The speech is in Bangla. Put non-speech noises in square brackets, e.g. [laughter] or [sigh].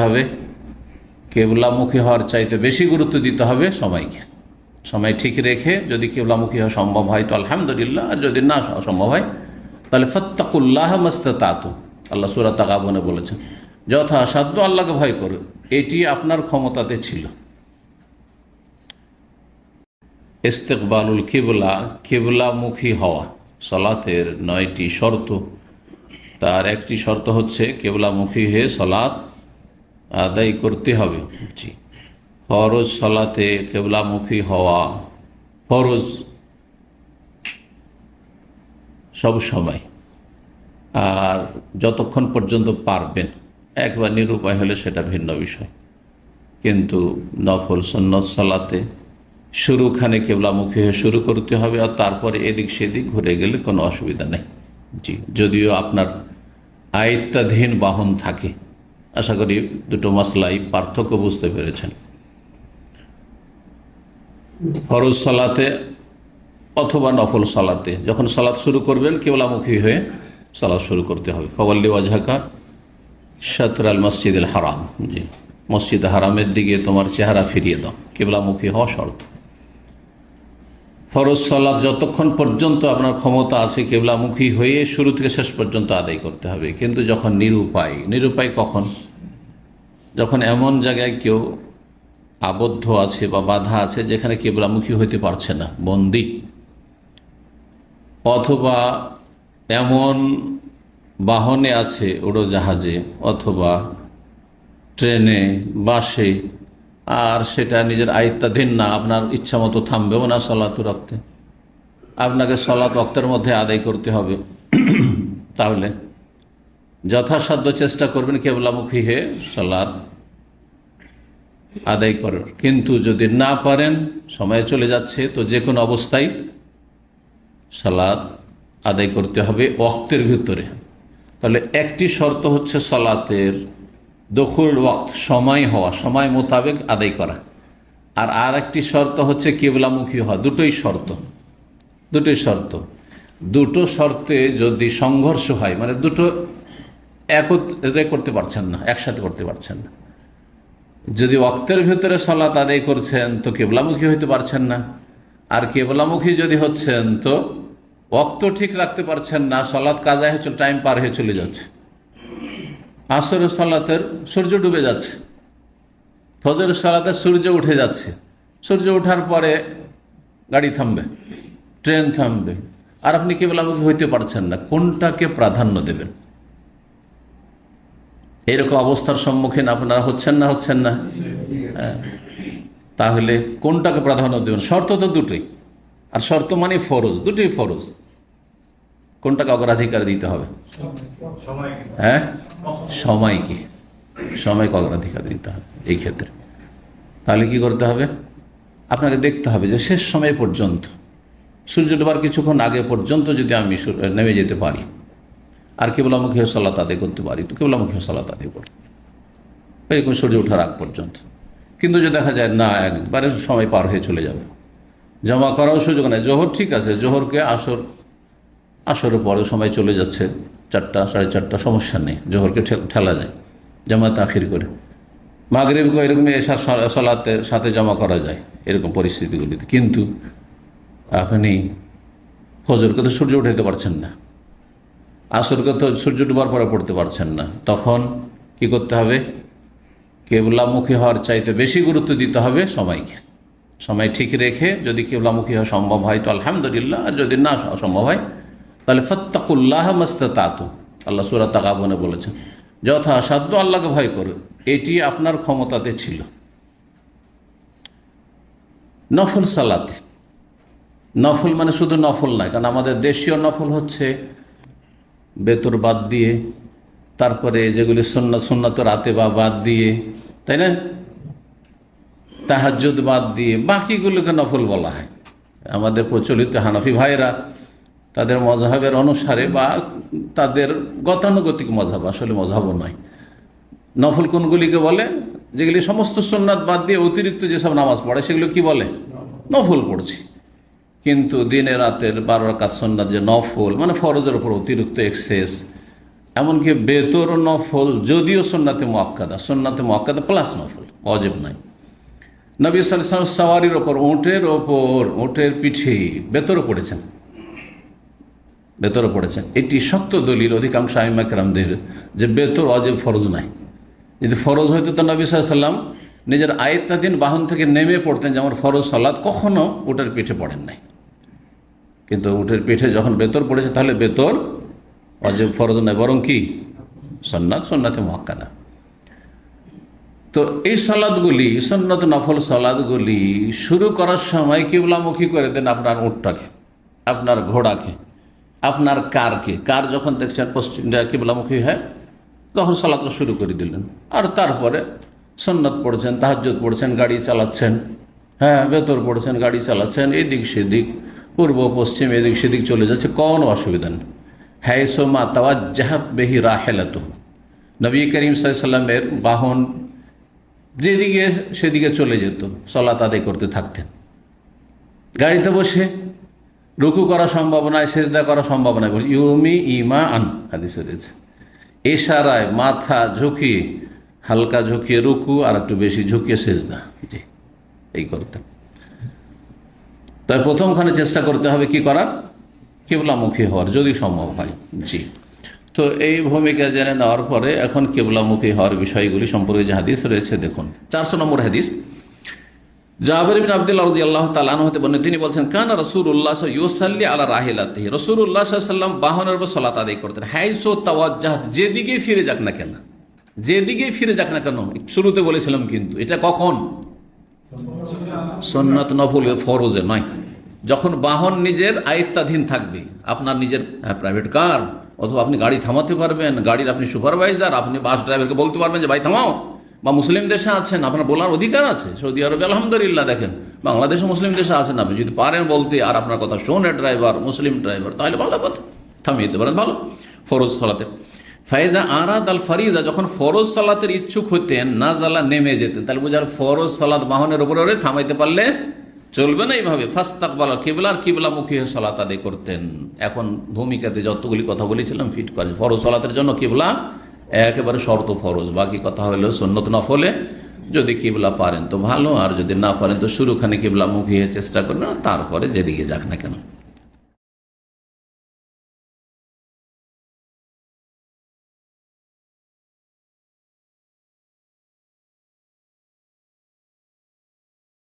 হবে। কেবলামুখী হওয়ার চাইতে বেশি গুরুত্ব দিতে হবে সময়কে। সময় ঠিক রেখে যদি কেবলামুখী হওয়া সম্ভব হয় তো আলহামদুলিল্লাহ, আর যদি না সম্ভব হয়, তাহলে ফত্তাকুল্লাহ মস্ত তাতু আল্লাহ সুরা তাকাবনে বলেছেন, যথাসাধ্য আল্লাহকে ভয় করো, এটি আপনার ক্ষমতাতে ছিল। ইস্তেকবালুল কেবলা, কেবলামুখী হওয়া সলাতের নয়টি শর্ত। তার একটি শর্ত হচ্ছে, কেবলামুখী হয়ে সলাৎ আদায় করতে হবে। জি। ফরজ সলাতে কেবলামুখী হওয়া ফরজ সব সময়। আর যতক্ষণ পর্যন্ত পারবেন একবার নিরুপায় হলে সেটা ভিন্ন বিষয়। কিন্তু নফল সন্ন্যত সালাতে শুরুখানে কেবলামুখী হয়ে শুরু করতে হবে আর তারপরে এদিক সেদিক ঘুরে গেলে কোনো অসুবিধা নেই। জি যদিও আপনার আয়ত্তাধীন বাহন থাকে আশা করি দুটো মশলাই পার্থক্য বুঝতে পেরেছেন। ফরজ সালাতে অথবা নফল সালাতে, যখন সালাত শুরু করবেন কেবলামুখী হয়ে সালাত শুরু করতে হবে। ফবল্লি ওয়াজহাকা সতর আল মসজিদ হারাম। জি, মসজিদ হারামের দিকে তোমার চেহারা ফিরিয়ে দাও। কেবলামুখী হওয়া শর্ত। ফরজ সালাদ যতক্ষণ পর্যন্ত আপনার ক্ষমতা আছে, কেবলামুখী হয়ে শুরু থেকে শেষ পর্যন্ত আদায় করতে হবে। কিন্তু যখন নিরুপায় নিরুপায় কখন? যখন এমন জায়গায় কেউ আবদ্ধ আছে বা বাধা আছে যেখানে কেবলামুখী হইতে পারছে না, বন্দি। অথবা এমন বাহনে আছে উড়োজাহাজে অথবা ট্রেনে, বাসে আর সেটা নিজের আয়ত্তাধীন না, আপনার ইচ্ছা মতো থামবেও না সলাত রক্তে। আপনাকে সলাত রক্তের মধ্যে আদায় করতে হবে। [clears throat] তাহলে যথাসাধ্য চেষ্টা করবেন কেবলামুখী হয়ে সলাদ আদায় করার। কিন্তু যদি না পারেন, সময় চলে যাচ্ছে, তো যে কোনো অবস্থায় সালাদ আদায় করতে হবে অক্তের ভিতরে। তাহলে একটি শর্ত হচ্ছে সালাতের দখুল ওয়াক্ত, সময় হওয়া, সময় মোতাবেক আদায় করা। আর আর একটি শর্ত হচ্ছে কেবলামুখী হওয়া, দুটোই শর্ত দুটোই শর্ত। দুটো শর্তে যদি সংঘর্ষ হয় মানে দুটো একত্রে করতে পারছেন না, একসাথে করতে পারছেন না। যদি অক্তের ভিতরে সলাত আদায় করছেন, তো কেবলামুখী হইতে পারছেন না। আর কেবলামুখী যদি হচ্ছেন, তো অক্ত ঠিক রাখতে পারছেন না সলাৎ কাজায় হচ্ছে, টাইম পার হয়ে চলে যাচ্ছে। আসরের সলাতের সূর্য ডুবে যাচ্ছে। ফজরের সলাতে সূর্য উঠে যাচ্ছে। সূর্য ওঠার পরে গাড়ি থামবে, ট্রেন থামবে। আর আপনি কেবলামুখী হইতে পারছেন না, কোনটাকে প্রাধান্য দেবেন? এরকম অবস্থার সম্মুখীন আপনারা হচ্ছেন না হচ্ছেন না? হ্যাঁ। তাহলে কোনটাকে প্রাধান্য দেবেন? শর্ত তো দুটোই। আর শর্ত মানে ফরজ, দুটোই ফরজ। কোনটাকে অগ্রাধিকার দিতে হবে? হ্যাঁ? সময়কে। সময়কে অগ্রাধিকার দিতে হবে এই ক্ষেত্রে। তাহলে কি করতে হবে? আপনাকে দেখতে হবে যে শেষ সময় পর্যন্ত, সূর্য ডোবার কিছুক্ষণ আগে পর্যন্ত যদি আমি নেমে যেতে পারি, আর কেবল কেবলামুখী সালাত আদায় করতে পারি, তো কেবল কেবলামুখী সালাত আদায় করব। এরকম সূর্য ওঠার আগ পর্যন্ত। কিন্তু যদি দেখা যায়, না একবারে সময় পার হয়ে চলে যাবে। জমা করাও সুযোগ নেই। জোহর ঠিক আছে, জোহরকে আসর আসরের পরে সময় চলে যাচ্ছে। চারটা, সাড়ে চারটা, সমস্যা নেই। জোহরকে ঠেলা যায়। জামাত আখির করে। মাগরীবকে এরকম এসার সলাতে সাথে জমা করা যায়। এরকম পরিস্থিতিগুলিতে। কিন্তু আপনি ফজরকে তো সূর্য উঠাইতে পারছেন না। আসরকে তো সূর্য ডুবার পরে পড়তে পারছেন না। তখন কি করতে হবে? কেবলামুখী হওয়ার চাইতে বেশি গুরুত্ব দিতে হবে সময়কে। সময় ঠিক রেখে যদি কেবলামুখী হওয়া সম্ভব হয়, তো আলহামদুলিল্লাহ। আর যদি না সম্ভব হয় তাহলে ফত্তাকুল্লাহ তাতু আল্লাহ সুরা তাকাবনে বলেছেন, যথাসাধ্য আল্লাহকে ভয় করো, এটি আপনার ক্ষমতাতে ছিল। নফল সালাতে। নফল মানে শুধু নফল নয়, কারণ আমাদের দেশীয় নফল হচ্ছে বেতর বাদ দিয়ে, তারপরে যেগুলি সন্না সন্ন্যত রাতে বা বাদ দিয়ে, তাই না? তাহাজুদ বাদ দিয়ে, বাকিগুলোকে নফল বলা হয়। আমাদের প্রচলিত হানাফি ভাইরা তাদের মজাহের অনুসারে বা তাদের গতানুগতিক মজাব, আসলে মজাবও নয়। নফল কোনগুলিকে বলে? যেগুলি সমস্ত সোননাথ বাদ দিয়ে অতিরিক্ত যেসব নামাজ পড়ে, সেগুলো কি বলে? নফল পড়ছি। কিন্তু দিনে রাতের বারো রাকাত সন্ন্যাত যে নফল মানে ফরজের উপর অতিরিক্ত এক্সেস এমনকি বেতর নফল যদিও সন্নাতে মোয়াক্কাদা সন্নাতে মোয়াক্কাদা প্লাস নফল অজেব নাই নবী সালাম সাওয়ারির ওপর উঁটের ওপর উঁটের পিঠে বেতরও পড়েছেন। বেতরও পড়েছেন এটি শক্ত দলিল, অধিকাংশ আইমাকরামদের যে বেতর অজেব ফরজ নাই যদি ফরজ হয়তো তো নবী সাল্লাম নিজের আয়ত্তাধীন বাহন থেকে নেমে পড়তেন যেমন ফরজ সালাদ কখনো উটের পিঠে পড়েন নাই। কিন্তু উটের পিঠে যখন বেতর পড়েছে তাহলে বেতর অজেব ফরজ নয়, বরং কি? সন্ন্যাত সন্ন্যাতে মহাক্কাদা তো এই সালাদগুলি সন্ন্যত নফল সালাদগুলি শুরু করার সময় কিবলামুখী করে দেন আপনার উটটাকে, আপনার ঘোড়াকে। আপনার কারকে, কার যখন দেখছেন পশ্চিম কিবলামুখী হয়, তখন সালাদটা শুরু করে দিলেন। আর তারপরে সন্ন্যত পড়ছেন, তাহাজ্জুদ পড়ছেন, গাড়ি চালাচ্ছেন হ্যাঁ বেতর পড়ছেন, গাড়ি চালাচ্ছেন, এদিক সেদিক, পূর্ব, পশ্চিম, এদিক সেদিক চলে যাচ্ছে, কোনো অসুবিধা নেই। হ্যাঁ সোমা তাওয়াজ্জাহাব বেহি রাহেলাত নবী করিম সাল্লামের বাহন যেদিকে সেদিকে চলে যেত, সলাত আদায় করতে থাকতেন। গাড়িতে বসে রুকু করা সম্ভাবনায় সেজদা করা সম্ভাবনায় বসে ইউমি ইমা আন হাদিসে রয়েছে। এশারায় মাথা ঝুঁকিয়ে হালকা ঝুঁকিয়ে রুকু, আর একটু বেশি ঝুঁকিয়ে সেজদা। জি, এই করতেন তাই প্রথমখানে চেষ্টা করতে হবে কি করার? কেবলামুখী হওয়ার, যদি সম্ভব হয়। জি। তো এই ভূমিকা জেনে নেওয়ার পরে এখন কেবলামুখী হওয়ার বিষয়গুলি সম্পর্কে যে হাদিস রয়েছে, দেখুন। চারশো নম্বর হাদিস। জাবের বিন আব্দুল্লাহ রাজি আল্লাহ তালান হতে বলেন তিনি বলছেন, কান রসুল উল্লাহ ইউসাল্লি আলা রাহিলাতিহি। রসুল উল্লাহ সাল্লাম বাহনের উপর সলাত আদায় করতেন। হাইসো তাওয়াজ্জাহ যেদিকে ফিরে যাক না কেন যেদিকে ফিরে যাক না কেন, শুরুতে বলেছিলাম কিন্তু, এটা কখন? সন্ন্যত নফল ফরজে নয়। যখন বাহন নিজের আয়ত্তাধীন থাকবে, আপনার নিজের প্রাইভেট কার অথবা আপনি গাড়ি থামাতে পারবেন, গাড়ির আপনি সুপারভাইজার আপনি বাস ড্রাইভারকে বলতে পারবেন যে, ভাই, থামাও। বা মুসলিম দেশে আছেন, আপনার বলার অধিকার আছে? সৌদি আরবে আলহামদুলিল্লাহ দেখেন, বাংলাদেশে মুসলিম দেশে আছেন আপনি। যদি পারেন বলতে আর আপনার কথা শোনে ড্রাইভার মুসলিম ড্রাইভার তাহলে ভালো কথা থামিয়ে দিতে পারেন, ভালো। ফরজ সালাতে। ফাইজা আরাদ আল ফারিজা, যখন ফরজ সালাতের ইচ্ছুক হতেন, নাজালা নেমে যেতেন, তাহলে বুঝার ফরজ সালাত বাহনের উপরে থামাইতে পারলে চলবে না এইভাবে। ফাস্তাকবালা কিবলার কিবলামুখী হয়ে সলাত আদায় করতেন। এখন ভূমিকাতে যতগুলি কথা বলেছিলাম ফিট করে ফরজ সলাতের জন্য কিবলা একেবারে শর্ত ফরজ, বাকি কথা হলো সন্ন্যত নফলে যদি কিবলা পারেন তো ভালো, আর যদি না পারেন তো শুরুখানে কিবলা মুখিয়ে চেষ্টা করবেন তারপরে যেদিকে যাক না কেন।